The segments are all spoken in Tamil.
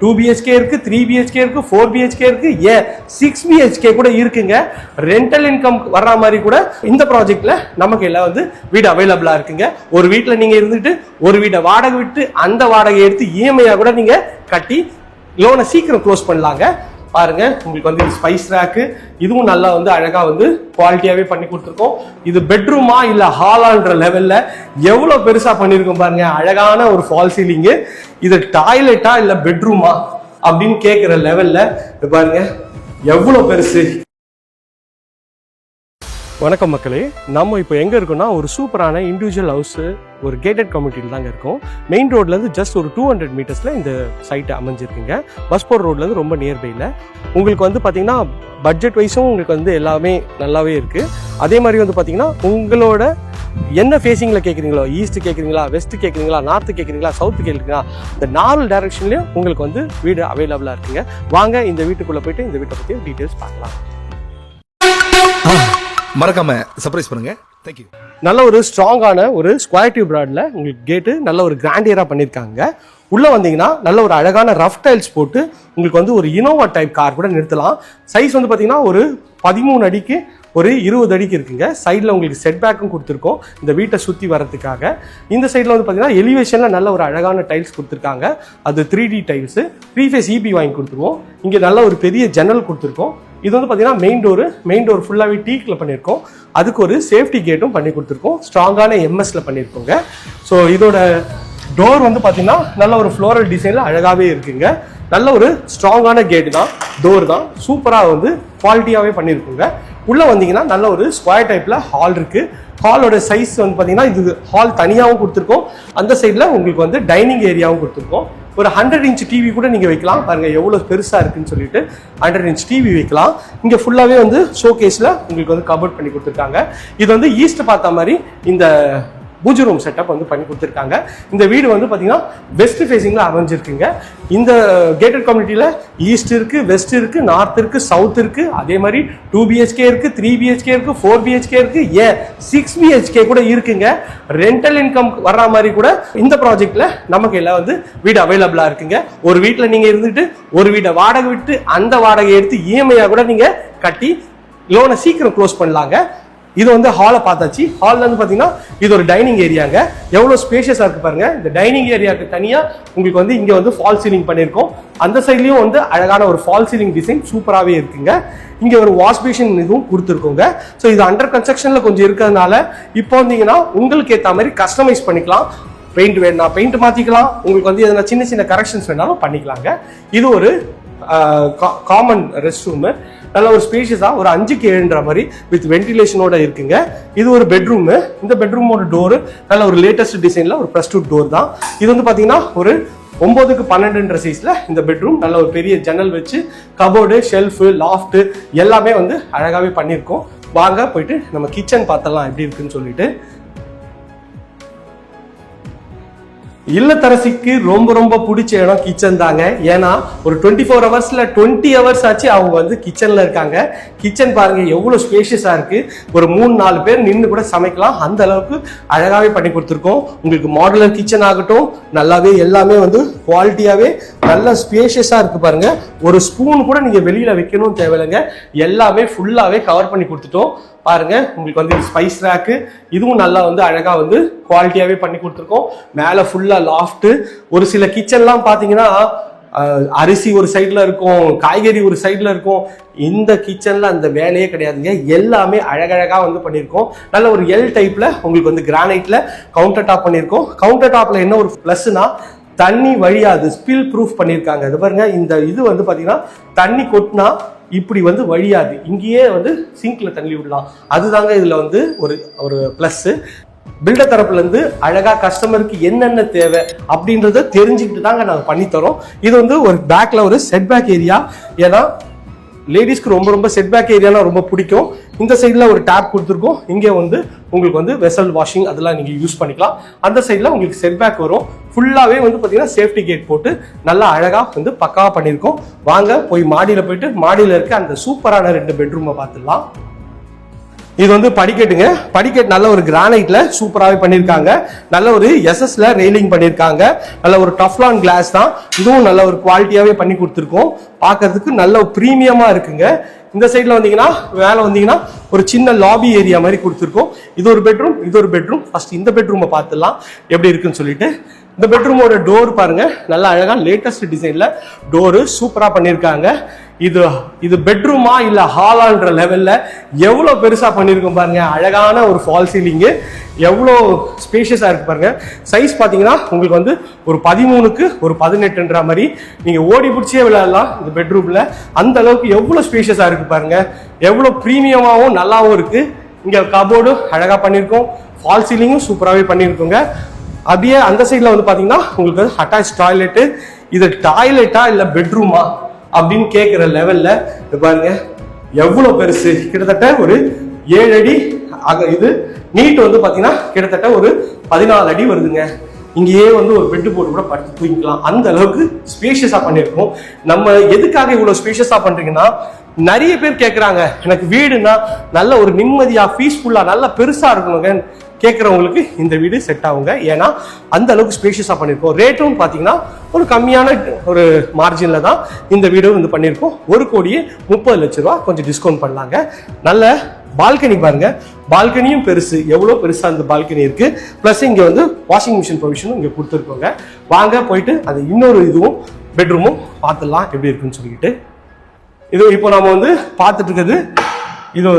டூ பிஹெச்கே இருக்கு த்ரீ பிஹெச்கே இருக்கு ஃபோர் பிஹெச்கே இருக்கு ஏ சிக்ஸ் பிஹெச்கே கூட இருக்குங்க. ரெண்டல் இன்கம் வர்ற மாதிரி கூட இந்த ப்ராஜெக்ட்ல நமக்கு எல்லாம் வந்து வீடு அவைலபிளா இருக்குங்க. ஒரு வீட்டில் நீங்க இருந்துட்டு ஒரு வீடை வாடகை விட்டு அந்த வாடகை எடுத்து இஎம்ஐயா கூட நீங்க கட்டி லோனை சீக்கிரம் க்ளோஸ் பண்ணலாங்க. பாருங்க உங்களுக்கு வந்து ஸ்பைஸ் ரேக்கு இதுவும் நல்லா வந்து அழகா வந்து குவாலிட்டியாவே பண்ணி கொடுத்துருக்கோம். இது பெட்ரூமா இல்ல ஹாலான்ற லெவல்ல எவ்வளவு பெருசா பண்ணிருக்கோம் பாருங்க. அழகான ஒரு ஃபால் சீலிங்கு இது டாய்லெட்டா இல்ல பெட்ரூமா அப்படின்னு கேட்கிற லெவல்ல பாருங்க எவ்வளவு பெருசு. வணக்கம் மக்களே. நம்ம இப்போ எங்கே இருக்கோம்னா ஒரு சூப்பரான இண்டிவிஜுவல் ஹவுஸு ஒரு கேட்டட் கம்யூனிட்டியில் தாங்க இருக்கோம். மெயின் ரோட்லேருந்து ஜஸ்ட் ஒரு டூ ஹண்ட்ரட் மீட்டர்ஸில் இந்த சைட் அமைஞ்சிருக்குங்க. பஸ்போர் ரோட்ல இருந்து ரொம்ப நியர்பையில் உங்களுக்கு வந்து பார்த்திங்கன்னா பட்ஜெட் வைஸும் உங்களுக்கு வந்து எல்லாமே நல்லாவே இருக்குது அதே மாதிரி வந்து பார்த்திங்கன்னா உங்களோட என்ன ஃபேஸிங்கில் கேட்குறீங்களோ ஈஸ்ட் கேட்குறீங்களா வெஸ்ட் கேட்குறீங்களா நார்த்து கேட்குறீங்களா சவுத்து கேட்குறீங்களா இந்த நாலு டைரக்ஷன்லேயும் உங்களுக்கு வந்து வீடு அவைலபிளாக இருக்குங்க. வாங்க இந்த வீட்டுக்குள்ளே போயிட்டு இந்த வீட்டை பற்றி டீட்டெயில்ஸ் பார்க்கலாம். மறக்காம சர்ப்ரைஸ் பண்ணுங்க. தேங்க்யூ நல்ல ஒரு ஸ்ட்ராங்கான ஒரு ஸ்கொயர் டியூப் ராட்ல உங்களுக்கு கேட்டு நல்ல ஒரு கிராண்டியரா பண்ணியிருக்காங்க உள்ள வந்தீங்கன்னா நல்ல ஒரு அழகான ரஃப் டைல்ஸ் போட்டு உங்களுக்கு வந்து ஒரு இனோவா டைப் கார் கூட நிறுத்தலாம். சைஸ் வந்து பாத்தீங்கன்னா ஒரு பதிமூணு அடிக்கு ஒரு இருபது அடிக்கு இருக்குங்க. சைடில் உங்களுக்கு செட் பேக்கும் கொடுத்துருக்கோம். இந்த வீட்டை சுற்றி வரதுக்காக இந்த சைடில் வந்து பார்த்தீங்கன்னா எலிவேஷனில் நல்ல ஒரு அழகான டைல்ஸ் கொடுத்துருக்காங்க. அது three D tiles three phase EB வாங்கி கொடுத்துருவோம். இங்கே நல்ல ஒரு பெரிய ஜன்னல் கொடுத்துருக்கோம். இது வந்து பார்த்தீங்கன்னா மெயின் டோரு மெயின் டோர் ஃபுல்லாகவே டீக்கில் பண்ணியிருக்கோம் அதுக்கு ஒரு சேஃப்டி கேட்டும் பண்ணி கொடுத்துருக்கோம். ஸ்ட்ராங்கான எம்எஸ்ல பண்ணியிருக்கோங்க ஸோ இதோட டோர் வந்து பார்த்தீங்கன்னா நல்ல ஒரு ஃப்ளோரல் டிசைனில் அழகாகவே இருக்குங்க. நல்ல ஒரு ஸ்ட்ராங்கான கேட்டு தான் டோர் தான். சூப்பராக வந்து குவாலிட்டியாகவே பண்ணியிருக்கோங்க உள்ளே வந்தீங்கன்னா நல்ல ஒரு ஸ்கொயர் டைப்பில் ஹால் இருக்கு. ஹாலோட சைஸ் வந்து பார்த்தீங்கன்னா இது ஹால் தனியாகவும் கொடுத்துருக்கோம். அந்த சைடில் உங்களுக்கு வந்து டைனிங் ஏரியாவும் கொடுத்துருக்கோம். ஒரு ஹண்ட்ரட் இன்ச் டிவி கூட நீங்கள் வைக்கலாம். பாருங்கள் எவ்வளோ பெருசாக இருக்குன்னு சொல்லிட்டு ஹண்ட்ரட் இன்ச் டிவி வைக்கலாம். இங்கே ஃபுல்லாகவே வந்து ஷோகேஸில் உங்களுக்கு வந்து கபோர்ட் பண்ணி கொடுத்துருக்காங்க. இது வந்து ஈஸ்ட் பார்த்த மாதிரி இந்த பூஜ் ரூம் செட்டப் வந்து பண்ணி கொடுத்துருக்காங்க. இந்த வீடு வந்து பார்த்தீங்கன்னா வெஸ்ட் ஃபேஸிங்கில் அமைஞ்சிருக்குங்க. இந்த கேட்டட் கம்யூனிட்டியில் ஈஸ்ட் இருக்குது வெஸ்ட் இருக்குது நார்த் இருக்குது சவுத் இருக்குது அதே மாதிரி டூ பிஹெச்கே இருக்குது த்ரீ பிஹெச்கே இருக்குது ஃபோர் பிஹெச்கே இருக்குது ஏ சிக்ஸ் பிஹெச்கே கூட இருக்குங்க. ரெண்டல் இன்கம் வர்ற மாதிரி கூட இந்த ப்ராஜெக்டில் நமக்கு எல்லாம் வந்து வீடு அவைலபிளாக இருக்குங்க. ஒரு வீட்டில் நீங்கள் இருந்துட்டு ஒரு வீடை வாடகை விட்டு அந்த வாடகை எடுத்து இஎம்ஐயாக கூட நீங்கள் கட்டி லோனை சீக்கிரம் க்ளோஸ் பண்ணலாங்க. இது வந்து ஹாலை பார்த்தாச்சு. ஹாலில் வந்து பார்த்தீங்கன்னா இது ஒரு டைனிங் ஏரியாங்க எவ்வளோ ஸ்பேஷியஸாக இருக்குது பாருங்கள் இந்த டைனிங் ஏரியாவுக்கு தனியாக உங்களுக்கு வந்து இங்கே வந்து ஃபால் சீலிங் பண்ணியிருக்கோம் அந்த சைட்லேயும் வந்து அழகான ஒரு ஃபால் சீலிங் டிசைன் சூப்பராகவே இருக்குங்க. இங்கே ஒரு வாஷ் பேஷன் இதுவும் கொடுத்துருக்கோங்க. ஸோ இது அண்டர் கன்ஸ்ட்ரக்ஷனில் கொஞ்சம் இருக்கிறதுனால இப்போ வந்தீங்கன்னா உங்களுக்கு ஏற்ற மாதிரி கஸ்டமைஸ் பண்ணிக்கலாம். பெயிண்ட் வேணா பெயிண்ட் மாற்றிக்கலாம் உங்களுக்கு வந்து எதனா சின்ன சின்ன கரெக்ஷன்ஸ் வேணாலும் பண்ணிக்கலாங்க. இது ஒரு காமன் ரெஸ்ட் ரூமு நல்ல ஒரு ஸ்பேஷியஸாக ஒரு அஞ்சுக்கு ஏழுன்ற மாதிரி வித் வென்டிலேஷனோட இருக்குங்க. இது ஒரு பெட்ரூமு இந்த பெட்ரூமோட டோரு நல்ல ஒரு லேட்டஸ்ட் டிசைனில் ஒரு ப்ளஸ் டூ டோர் தான். இது வந்து பார்த்தீங்கன்னா ஒரு ஒன்பதுக்கு பன்னெண்டுன்ற சைஸில் இந்த பெட்ரூம் நல்ல ஒரு பெரிய ஜன்னல் வச்சு கபோர்டு ஷெல்ஃபு லாஃப்ட்டு எல்லாமே வந்து அழகாகவே பண்ணியிருக்கோம். வாங்க போயிட்டு நம்ம கிச்சன் பார்த்தலாம் எப்படி இருக்குன்னு சொல்லிட்டு. இல்லத்தரசிக்கு ரொம்ப ரொம்ப பிடிச்ச இடம் கிச்சன் தாங்க. ஏன்னா ஒரு டுவெண்ட்டி ஃபோர் ஹவர்ஸில் டுவெண்ட்டி ஹவர்ஸ் ஆச்சு அவங்க வந்து கிச்சனில் இருக்காங்க. கிச்சன் பாருங்க எவ்வளோ ஸ்பேஷியஸாக இருக்குது ஒரு மூணு நாலு பேர் நின்று கூட சமைக்கலாம். அந்த அளவுக்கு அழகாகவே பண்ணி கொடுத்துருக்கோம். உங்களுக்கு மாடுலர் கிச்சன் ஆகட்டும் நல்லாவே எல்லாமே வந்து குவாலிட்டியாகவே நல்ல ஸ்பேஷியஸாக இருக்குது பாருங்க. ஒரு ஸ்பூன் கூட நீங்கள் வெளியில் வைக்கணும் தேவையில்லைங்க. எல்லாமே ஃபுல்லாகவே கவர் பண்ணி கொடுத்துட்டோம். பாருங்க உங்களுக்கு வந்து ஸ்பைஸ் ரேக்கு இதுவும் நல்லா வந்து அழகாக வந்து குவாலிட்டியாகவே பண்ணி கொடுத்துருக்கோம். மேலே ஃபுல்லாக லாஃப்ட்டு ஒரு சில கிச்சன்லாம் பார்த்தீங்கன்னா அரிசி ஒரு சைடில் இருக்கும் காய்கறி ஒரு சைடில் இருக்கும். இந்த கிச்சனில் அந்த வேலையே கிடையாதுங்க. எல்லாமே அழகழகாக வந்து பண்ணியிருக்கோம். நல்ல ஒரு எல் டைப்பில் உங்களுக்கு வந்து கிரானைட்டில் கவுண்டர் டாப் பண்ணியிருக்கோம். கவுண்டர் டாப்பில் என்ன ஒரு ப்ளஸ்னால் தண்ணி வழியாது ஸ்பில் ப்ரூஃப் பண்ணியிருக்காங்க. இது பாருங்க இந்த இது வந்து பார்த்தீங்கன்னா தண்ணி கொட்டினா இப்படி வந்து வழியாது. இங்கேயே வந்து சிங்க்ல தள்ளி விடலாம். அதுதாங்க இதில் வந்து ஒரு ஒரு ப்ளஸ்ஸு பில்டர் தரப்புலேருந்து அழகாக கஸ்டமருக்கு என்னென்ன தேவை அப்படின்றத தெரிஞ்சுக்கிட்டு தாங்க நாங்கள் பண்ணித்தரோம். இது வந்து ஒரு பேக்கில் ஒரு செட் பேக் ஏரியா ஏன்னா லேடிஸ்க்கு ரொம்ப ரொம்ப செட் பேக் ஏரியானா ரொம்ப பிடிக்கும். இந்த சைடில் ஒரு டேப் கொடுத்துருக்கோம். இங்கே வந்து உங்களுக்கு வந்து வெசல் வாஷிங் அதெல்லாம் நீங்கள் யூஸ் பண்ணிக்கலாம். அந்த சைடில் உங்களுக்கு செட் பேக் வரும். ஃபுல்லாகவே வந்து பார்த்தீங்கன்னா சேஃப்டி கேட் போட்டு நல்லா அழகாக வந்து பக்காவாக பண்ணியிருக்கோம். வாங்க போய் மாடியில் போயிட்டு மாடியில் இருக்க அந்த சூப்பரான ரெண்டு பெட்ரூமை பார்த்துடலாம். இது வந்து படிக்கட்டுங்க. படிக்கட்டு நல்ல ஒரு கிரானைட்ல சூப்பராகவே பண்ணியிருக்காங்க நல்ல ஒரு எஸ்எஸ்ல ரெயிலிங் பண்ணியிருக்காங்க நல்ல ஒரு டஃப்லான் கிளாஸ் தான். இதுவும் நல்ல ஒரு குவாலிட்டியாகவே பண்ணி கொடுத்துருக்கோம். பார்க்கறதுக்கு நல்ல ப்ரீமியமாக இருக்குங்க. இந்த சைடில் வந்தீங்கன்னா வேலை வந்தீங்கன்னா ஒரு சின்ன லாபி ஏரியா மாதிரி கொடுத்துருக்கோம். இது ஒரு பெட்ரூம் இது ஒரு பெட்ரூம் ஃபர்ஸ்ட் இந்த பெட்ரூமை பார்த்துடலாம். எப்படி இருக்குன்னு சொல்லிட்டு இந்த பெட்ரூமோட டோர் பாருங்க. நல்லா அழகா லேட்டஸ்ட் டிசைன்ல டோரு சூப்பரா பண்ணியிருக்காங்க இது இது பெட்ரூமா இல்ல ஹாலான்ற லெவல்ல எவ்வளோ பெருசா பண்ணியிருக்கோம் பாருங்க. அழகான ஒரு ஃபால் சீலிங்கு எவ்வளோ ஸ்பேஷியஸாக இருக்கு பாருங்க. சைஸ் பார்த்தீங்கன்னா உங்களுக்கு வந்து ஒரு பதிமூணுக்கு ஒரு பதினெட்டுன்ற மாதிரி. நீங்கள் ஓடி பிடிச்சே விளையாடலாம் இந்த பெட்ரூமில் அந்த அளவுக்கு எவ்வளோ ஸ்பேஷியஸாக இருக்கு பாருங்க. எவ்வளோ ப்ரீமியமாகவும் நல்லாவும் இருக்கு. இங்கே கபோர்டும் அழகாக பண்ணியிருக்கோம் ஃபால் சீலிங்கும் சூப்பராகவே பண்ணியிருக்கோங்க அப்படியே அந்த சைடில் வந்து பார்த்தீங்கன்னா உங்களுக்கு அட்டாச் டாய்லெட்டு இது டாய்லெட்டா இல்லை பெட்ரூமா அப்படின்னு கேட்குற லெவலில் பாருங்க எவ்வளோ பெருசு. கிட்டத்தட்ட ஒரு ஏழு அடி அக இது நீட் வந்து பார்த்தீங்கன்னா கிட்டத்தட்ட ஒரு பதினாலு அடி வருதுங்க. இங்கேயே வந்து ஒரு பெட்டு போட்டு கூட படுத்து தூங்கிக்கலாம். அந்த அளவுக்கு ஸ்பேஷியஸாக பண்ணியிருக்கோம். நம்ம எதுக்காக இவ்வளோ ஸ்பேஷியஸாக பண்ணுறீங்கன்னா நிறைய பேர் கேட்குறாங்க எனக்கு வீடுனா நல்ல ஒரு நிம்மதியாக பீஸ்ஃபுல்லாக நல்ல பெருசாக இருக்கணுங்க. கேட்குறவங்களுக்கு இந்த வீடு செட் ஆகுங்க. ஏன்னா அந்த அளவுக்கு ஸ்பேஷியஸாக பண்ணியிருக்கோம் ரேட்டும் பார்த்தீங்கன்னா ஒரு கம்மியான ஒரு மார்ஜினில் தான் இந்த வீடு வந்து பண்ணியிருக்கோம் ஒரு கோடியே முப்பது லட்ச ரூபா கொஞ்சம் டிஸ்கவுண்ட் பண்ணலாங்க. நல்ல பால்கனி பாருங்க. பால்கனியும் பெருசு. எவ்வளோ பெருசாக அந்த பால்கனி இருக்கு. ப்ளஸ் இங்கே வந்து வாஷிங் மிஷின் ப்ரொவிஷனும் இங்கே கொடுத்துருக்கோங்க. வாங்க போயிட்டு அது இன்னொரு இதுவும் பெட்ரூமும் பார்த்துடலாம் எப்படி இருக்குன்னு சொல்லிட்டு. இது இப்போ நம்ம வந்து பார்த்துட்டு இருக்கிறது இது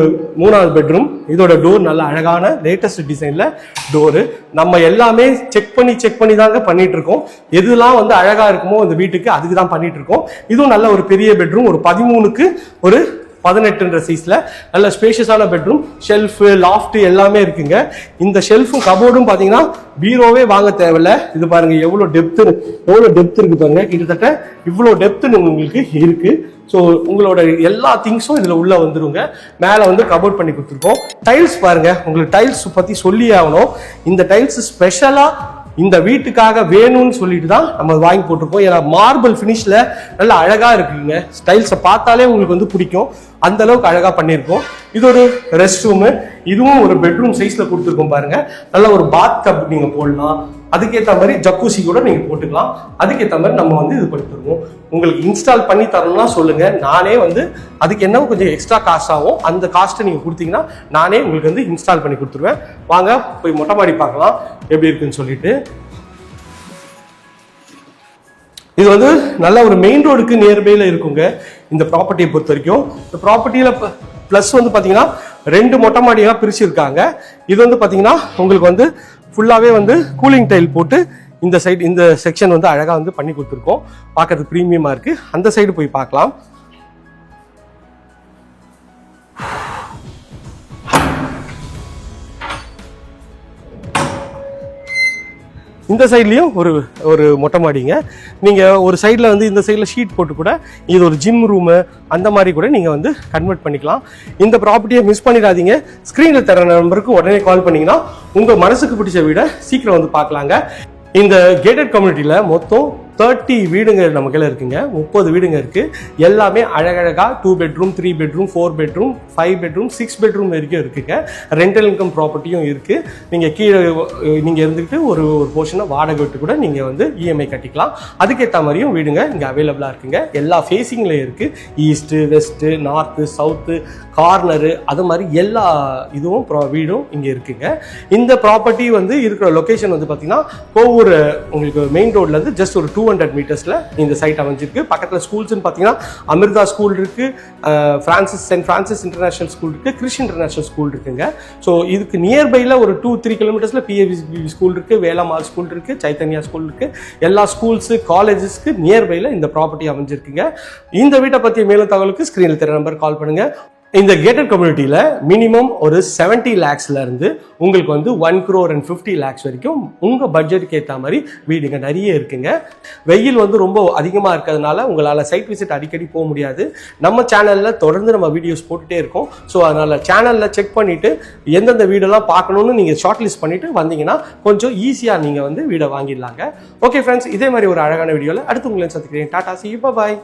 மூணாவது பெட்ரூம் இதோட டோர் நல்ல அழகான லேட்டஸ்ட் டிசைன்ல டோரு நம்ம எல்லாமே செக் பண்ணி செக் பண்ணி தாங்க பண்ணிட்டு இருக்கோம். எதுலாம் வந்து அழகா இருக்குமோ இந்த வீட்டுக்கு அதுக்கு தான் பண்ணிட்டு இருக்கோம். இதுவும் நல்ல ஒரு பெரிய பெட்ரூம் ஒரு பதிமூணுக்கு ஒரு பதினெட்டுன்ற சைஸ்ல நல்ல ஸ்பேஷியஸான பெட்ரூம் ஷெல்ஃபு லாஃப்ட் எல்லாமே இருக்குங்க. இந்த ஷெல்ஃபும் கபோர்டும் பார்த்தீங்கன்னா பீரோவே வாங்க தேவையில்ல. இது பாருங்க எவ்வளோ டெப்த் எவ்வளோ டெப்த் இருக்கு பாருங்க. கிட்டத்தட்ட இவ்வளோ டெப்த் உங்களுக்கு இருக்குது ஸோ உங்களோட எல்லா திங்ஸும் இதில் உள்ளே வந்துருங்க. மேலே வந்து கபோர்ட் பண்ணி கொடுத்துருக்கோம். டைல்ஸ் பாருங்கள் உங்களுக்கு டைல்ஸ் பற்றி சொல்லியே ஆகணும். இந்த டைல்ஸ் ஸ்பெஷலாக இந்த வீட்டுக்காக வேணும்னு சொல்லிட்டு தான் நம்ம வாங்கி போட்டிருக்கோம். ஏன்னா மார்பிள் ஃபினிஷில் நல்லா அழகாக இருக்குங்க. ஸ்டைல்ஸை பார்த்தாலே உங்களுக்கு வந்து பிடிக்கும். அந்த அளவுக்கு அழகா பண்ணியிருக்கோம். இது ஒரு ரெஸ்ட் ரூமு இதுவும் ஒரு பெட்ரூம் சைஸ்ல கொடுத்துருக்கோம் பாருங்க. நல்ல ஒரு பாத் டப் நீங்க போடலாம். அதுக்கேற்ற மாதிரி ஜக்கூசி கூட நீங்க போட்டுக்கலாம். அதுக்கேற்ற மாதிரி நம்ம வந்து இது பண்ணி தருவோம். உங்களுக்கு இன்ஸ்டால் பண்ணி தரணும்னா சொல்லுங்க. நானே வந்து அதுக்கு என்ன கொஞ்சம் எக்ஸ்ட்ரா காஸ்ட் ஆகும் அந்த காஸ்ட்டை நீங்க கொடுத்தீங்கன்னா நானே உங்களுக்கு வந்து இன்ஸ்டால் பண்ணி கொடுத்துருவேன். வாங்க போய் மொட்டை மாடி பார்க்கலாம். எப்படி இருக்குன்னு சொல்லிட்டு. இது வந்து நல்ல ஒரு மெயின் ரோடுக்கு நியர்பைல இருக்குங்க. இந்த ப்ராப்பர்ட்டியை பொறுத்த வரைக்கும் இந்த ப்ராப்பர்ட்டியில ப்ளஸ் வந்து பார்த்தீங்கன்னா ரெண்டு மொட்டை மாடியாக பிரிச்சிருக்காங்க. இது வந்து பார்த்தீங்கன்னா உங்களுக்கு வந்து ஃபுல்லாகவே வந்து கூலிங் டைல் போட்டு இந்த சைடு இந்த செக்ஷன் வந்து அழகாக வந்து பண்ணி கொடுத்துருக்கோம். பார்க்கறதுக்கு ப்ரீமியமாக இருக்குது அந்த சைடு போய் பார்க்கலாம். இந்த சைட்லேயும் ஒரு ஒரு மொட்டை மாடிங்க. நீங்கள் ஒரு சைடில் வந்து இந்த சைடில் ஷீட் போட்டு கூட இது ஒரு ஜிம் ரூமு அந்த மாதிரி கூட நீங்கள் வந்து கன்வெர்ட் பண்ணிக்கலாம். இந்த ப்ராப்பர்ட்டியை மிஸ் பண்ணிடாதீங்க. ஸ்க்ரீனில் தர நம்பருக்கு உடனே கால் பண்ணிங்கன்னா உங்கள் மனசுக்கு பிடிச்ச வீடை சீக்கிரம் வந்து பார்க்கலாங்க. இந்த கேட்டட் கம்யூனிட்டியில் மொத்தம் தேர்ட்டி வீடுங்க நம்ம கையில் இருக்குங்க. முப்பது வீடுங்க இருக்குது எல்லாமே அழகழகா two bedroom three bedroom four bedroom five bedroom six bedroom வரைக்கும் இருக்குங்க. ரெண்டல் இன்கம் ப்ராப்பர்ட்டியும் இருக்குது நீங்கள் கீழே நீங்கள் இருந்துக்கிட்டு ஒரு ஒரு போர்ஷனை வாடகை விட்டு கூட நீங்கள் வந்து இஎம்ஐ கட்டிக்கலாம். அதுக்கேற்ற மாதிரியும் வீடுங்க இங்கே அவைலபிளாக இருக்குங்க. எல்லா ஃபேஸிங்லேயும் இருக்குது east west north south corner அது மாதிரி எல்லா இதுவும் ப்ரா வீடும் இங்கே இருக்குங்க. இந்த ப்ராப்பர்ட்டி வந்து இருக்கிற லொக்கேஷன் வந்து பார்த்திங்கன்னா கோவூர் உங்களுக்கு மெயின் ரோட்லேருந்து ஜஸ்ட் ஒரு டூ ஹண்ட்ரட் மீட்டர்ஸில் இந்த சைட் அமைஞ்சிருக்கு. பக்கத்தில் ஸ்கூல்ஸ்னு பாத்தீங்கன்னா அமிர்தா ஸ்கூல் இருக்கு Francis Francis Saint Francis international school இருக்கு கிறிஷ் இன்டர்நேஷனல் ஸ்கூல் இருக்குங்க. ஸோ இதுக்கு நியர்பைல ஒரு டூ த்ரீ கிலோமீட்டர்ஸில் பிஏபி ஸ்கூல் இருக்கு வேளாமால் ஸ்கூல் இருக்கு சைத்தன்யா ஸ்கூல் இருக்கு. எல்லா ஸ்கூல்ஸு காலேஜஸ்க்கு நியர்பைல இந்த ப்ராப்பர்ட்டி அமைஞ்சிருக்குங்க. இந்த வீட்டை பற்றிய மேலும் தகவலுக்கு ஸ்க்ரீனில் தெரிய நம்பர் கால் பண்ணுங்க. இந்த கேட்டட் கம்யூனிட்டியில் மினிமம் ஒரு செவன்ட்டி லேக்ஸ்லேருந்து உங்களுக்கு வந்து one crore and fifty lakhs வரைக்கும் உங்கள் பட்ஜெட்டுக்கு ஏற்ற மாதிரி வீடுங்க. நிறைய இருக்குங்க. வெயில் வந்து ரொம்ப அதிகமாக இருக்கிறதுனால உங்களால் சைட் விசிட் அடிக்கடி போக முடியாது. நம்ம சேனலில் தொடர்ந்து நம்ம வீடியோஸ் போட்டுகிட்டே இருக்கோம். ஸோ அதனால் சேனலில் செக் பண்ணிவிட்டு எந்தெந்த வீடெல்லாம் பார்க்கணுன்னு நீங்கள் ஷார்ட் லிஸ்ட் பண்ணிவிட்டு வந்தீங்கன்னா கொஞ்சம் ஈஸியாக நீங்கள் வந்து வீடை வாங்கிடலாங்க. ஓகே ஃப்ரெண்ட்ஸ் இதே மாதிரி ஒரு அழகான வீடியோவில் அடுத்து உங்களை சந்திக்கிறேன். டாடா சி பாய்